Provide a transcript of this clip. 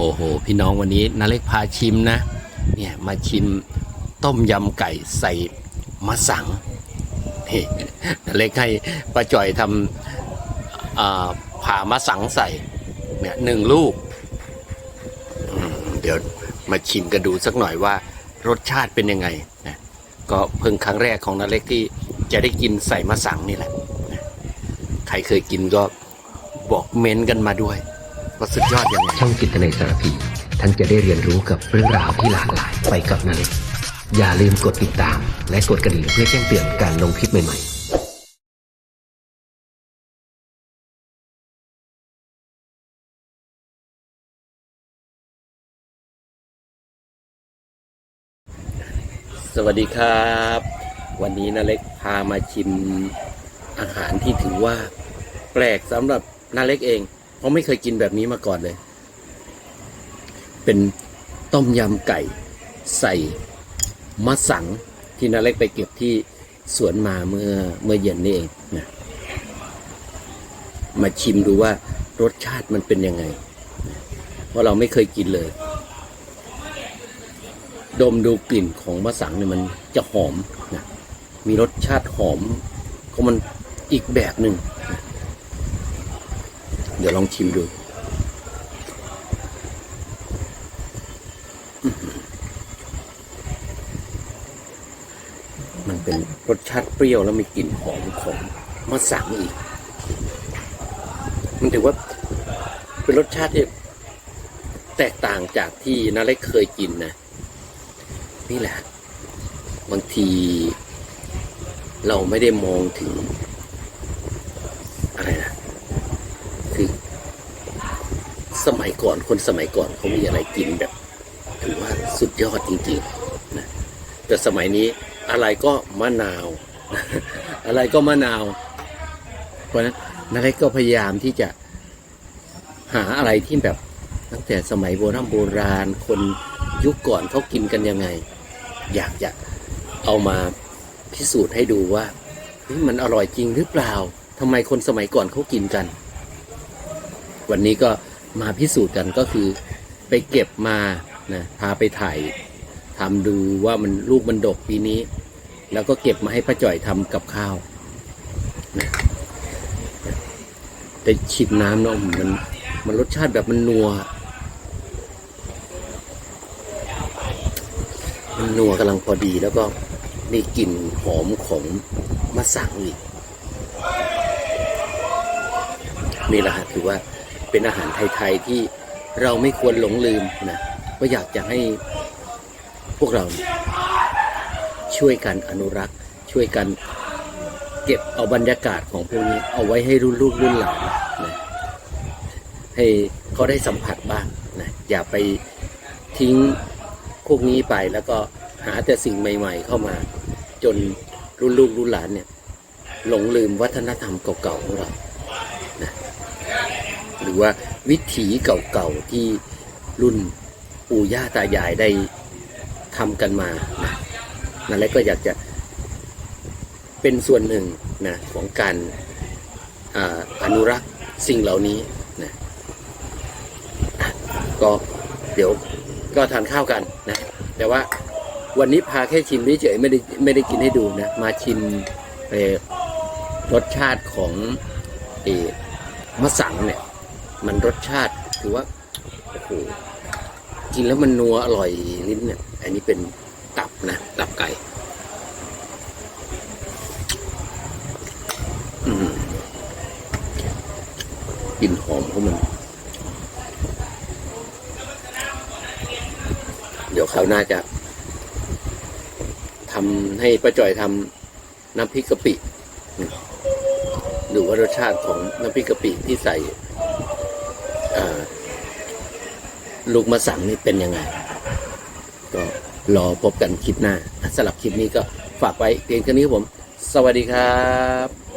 โอ้โห พี่น้องวันนี้นาเล็กพาชิมนะ เนี่ยมาชิมต้มยำไก่ใส่มะสังนี่นาเล็กให้ป้าจ่อยทำผ่ามะสังใส่เนี่ยหนึ่งลูก เดี๋ยวมาชิมกันดูสักหน่อยว่ารสชาติเป็นยังไงนะก็เพิ่งครั้งแรกของนาเล็กที่จะได้กินใส่มะสังนี่แหละ ใครเคยกินก็บอกเม้นต์กันมาด้วย ว่าสุดยอดยังไงช่องจิตในสารพีท่านจะได้เรียนรู้กับเรื่องราวที่หลากหลายไปกับนาเล็กอย่าลืมกดติดตาม และกดกระดิ่งเพื่อแจ้งเตือนการลงคลิปใหม่ๆสวัสดีครับ วันนี้นาเล็กพามาชิมอาหารที่ถือว่า แปลกสำหรับนาเล็กเอง เพราะไม่เคยกินแบบนี้มาก่อนเลย เป็นต้มยำไก่ใส่มะสังที่นาเล็กไปเก็บที่สวนมาเมื่อเมื่อเย็นนี่เองนะมาชิมดูว่ารสชาติมันเป็นยังไง เพราะเราไม่เคยกินเลย ดมดูกลิ่นของมะสังเนี่ยมันจะหอมนะมีรสชาติหอมของมันอีกแบบหนึ่งนะ เดี๋ยวลองชิมดู มันเป็นรสชาติเปรี้ยวแล้วมีกลิ่นหอมของมะสังอีก มันถือว่าเป็นรสชาติที่แตกต่างจากที่นาเล็กเคยกินนะ นี่แหละ บางทีเราไม่ได้มองถึง อะไรนะคือ สมัยก่อนคนสมัยก่อนเขามีอะไรกินแบบถือว่าสุดยอดจริงๆนะแต่สมัยนี้อะไรก็มะนาว อะไรก็มะนาว เพราะฉะนั้นนาเล็กก็พยายามที่จะหาอะไรที่แบบตั้งแต่สมัยโบราณโบราณคนยุคก่อนเขากินกันยังไง อยากจะเอามาพิสูจน์ให้ดูว่ามันอร่อยจริงหรือเปล่าทำไมคนสมัยก่อนเขากินกัน วันนี้ก็ มาพิสูจน์กันก็คือไปเก็บมานะพาไปถ่ายทำดูว่ามันลูกมันดกปีนี้ แล้วก็เก็บมาให้ป้าจ่อยทำกับข้าวนะแต่ชิมน้ำเนาะมันมันรสชาติแบบมันนัว มันนัวกำลังพอดีแล้วก็มีกลิ่นหอมของมะสังอีกนี่แหละถือว่า เป็นอาหารไทย ๆ ที่เราไม่ควรหลงลืมนะก็อยากจะให้พวกเราช่วยกันอนุรักษ์ ช่วยกันเก็บเอาบรรยากาศของพวกนี้เอาไว้ให้รุ่นลูกรุ่นหลานนะให้เขาได้สัมผัสบ้างนะอย่าไปทิ้งพวกนี้ไปแล้วก็หาแต่สิ่งใหม่ ๆ เข้ามา จนรุ่นลูกรุ่นหลานเนี่ยหลงลืมวัฒนธรรมเก่าๆของเรา หรือว่าวิถีเก่าๆที่รุ่นปู่ย่าตายายได้ทำกันมานะนั่นแหละก็อยากจะเป็นส่วนหนึ่งนะของการออนุรักษ์สิ่งเหล่านี้นะก็เดี๋ยวก็ทานข้าวกันนะ แต่ว่าวันนี้พาแค่ชิมเฉยไม่ได้ไม่ได้กินให้ดูนะ มาชิมรสชาติของเอมะสังเนี่ย มันรสชาติถือว่าโอ้โหกินแล้วมันนัวอร่อยลิ้นเนี่ย อันนี้เป็นตับนะ ตับไก่อืมกลิ่นหอมของมัน เดี๋ยวคราวหน้าจะทำให้ป้าจอยทำน้ำพริกกะปิอืมดูว่ารสชาติของน้ำพริกกะปิที่ใส่ ลูกมะสังนี่เป็นยังไง ก็รอพบกันคลิปหน้าสำหรับคลิปนี้ก็ฝากไว้เพียงแค่นี้ครับผม สวัสดีครับ